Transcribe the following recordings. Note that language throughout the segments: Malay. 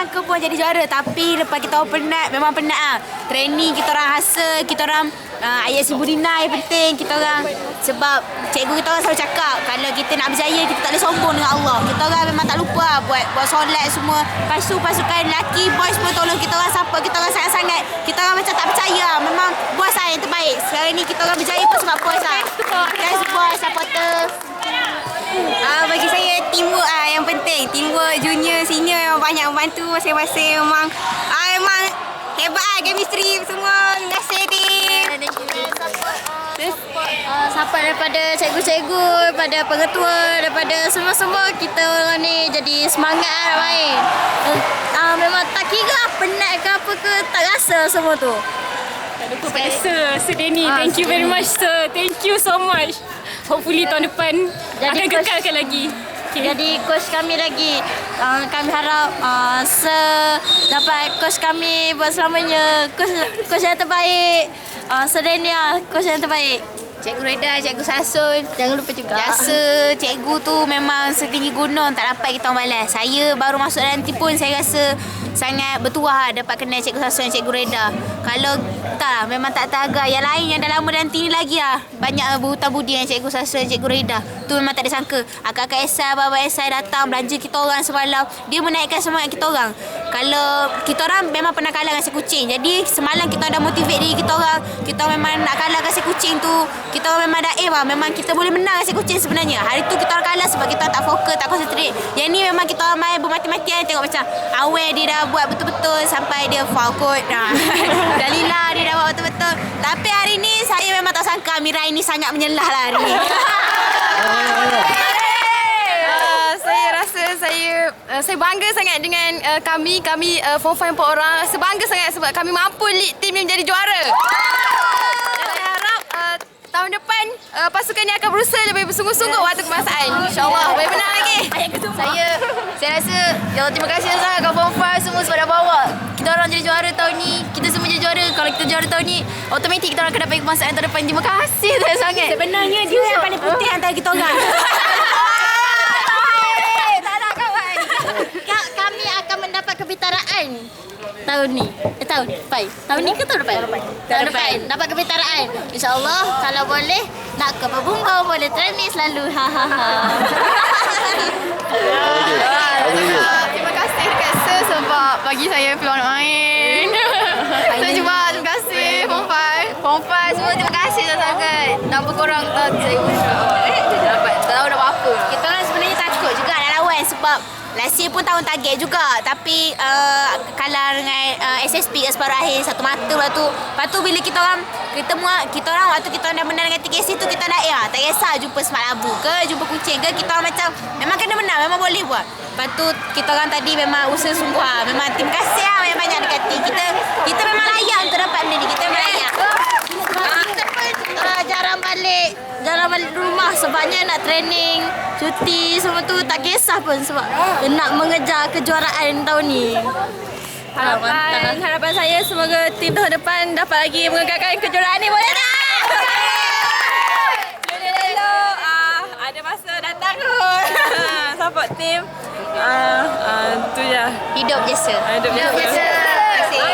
sangka pun jadi juara tapi lepas kita orang penat memang penat ah. Training kita orang hustle, kita orang uh, ayat si Budina yang penting kita orang sebab cikgu kita orang selalu cakap kalau kita nak berjaya kita tak boleh sombong dengan Allah. Kita orang memang tak lupa lah buat buat solat semua. Lepas tu pasukan lelaki boys pun tolong kita orang support kita orang sangat-sangat. Kita orang macam tak percaya lah. memang boys lah yang terbaik. Sekarang ni kita orang berjaya pun sebab boys lah. Guys boys supporter. Ah bagi saya banyak membantu masing-masing memang ah memang hebat ah chemistry semua. Terima kasih team. uh, support daripada cikgu-cikgu, daripada pengetua, daripada semua-semua kita orang ni jadi semangat lah main. Uh, memang tak kira penat ke apa ke, tak rasa semua tu. Kepada Sir, Sir Denny. Ah, Thank you very much, Sir. Thank you so much. Hopefully tahun depan Jadi akan kekalkan lagi. Okay. Jadi coach kami lagi, uh, kami harap uh, se dapat coach kami buat selamanya. Coach, coach yang terbaik. Uh, Sedenia, coach yang terbaik. Cikgu Reda, Cikgu Sasun. Jangan lupa juga. Biasa cikgu tu memang setinggi gunung tak dapat kita orang balas. Saya baru masuk nanti pun saya rasa sangat bertuah lah dapat kenal Cikgu Sasun dan Cikgu Reda. Kalau tak lah, memang tak teragak. Yang lain yang dah lama nanti ni lagi lah. Banyak berhutang budi dengan Cikgu Sasun dan Cikgu Reda. Tu memang tak ada sangka. Akak-akak Esai, Abang Esai datang belanja kita orang semalam. Dia menaikkan semangat kita orang. Kalau kita orang memang pernah kalah dengan si kucing. Jadi semalam kita dah motivate diri kita orang. Kita memang nak kalah dengan si kucing tu. Kita orang memang dah aim lah. Memang kita boleh menang dengan si kucing sebenarnya. Hari tu kita orang kalah sebab kita tak fokus, tak concentrate. Yang ni memang kita orang main bermati-matian. Tengok macam aware dia dah buat betul-betul sampai dia foul kot. Nah. Dalila dia dah buat betul-betul. Tapi hari ni saya memang tak sangka Amira ini sangat menyelah lah hari ni. Uh, saya rasa saya uh, saya bangga sangat dengan uh, kami kami uh, form 5 empat orang sebangga sangat sebab kami mampu lead team ni menjadi juara. Dan saya harap uh, tahun depan uh, pasukan ni akan berusaha lebih bersungguh-sungguh waktu kebangsaan. InsyaAllah boleh menang lagi. Saya saya rasa ya terima kasih sangat kau Form 5 semua sebab dah bawa. Kita orang jadi juara tahun ni. Kita semua jadi juara. Kalau kita juara tahun ni, automatik kita orang akan dapat kebangsaan tahun depan. Terima kasih saya sangat. Sebenarnya dia yang paling putih antara kita orang. tak kawan. Kami akan mendapat kebitaraan tahun ni. Eh tahun depan. Tahun ni ke tahun depan? Tahun depan. Dapat kebitaraan. InsyaAllah kalau boleh nak ke Berbunga boleh training selalu. Ha ha ha. Uh, terima kasih dekat Sir sebab bagi saya peluang nak main. saya cuba terima kasih form 5. Form 5 semua terima kasih sangat. Tanpa korang tak saya dapat tak tahu nak buat apa. Kita orang sebenarnya takut juga nak lawan sebab last year pun tahun target juga. Tapi uh, kalah dengan uh, SSP ke separuh akhir satu mata lepas tu. Lepas tu bila kita orang kita mua, kita orang waktu kita orang dah menang dengan TKC tu kita dah ya tak kisah jumpa semak labu ke jumpa kucing ke kita orang macam memang kena menang memang boleh buat. Lepas tu kita orang tadi memang usaha sungguh lah. memang terima kasih lah banyak-banyak dekat team kita kita memang layak untuk dapat benda ni. Kita memang layak. Kita pun uh, jarang balik Jarang balik rumah sebabnya nak training Cuti semua tu tak kisah pun sebab Nak mengejar kejuaraan tahun ni Harapan, harapan saya semoga tim tahun depan dapat lagi mengekalkan kejuaraan ni boleh tak? Lelo uh, ada masa datang kot. Support tim. Ah, uh, tu je. hidup je sir Hidup je. Terima kasih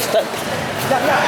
した。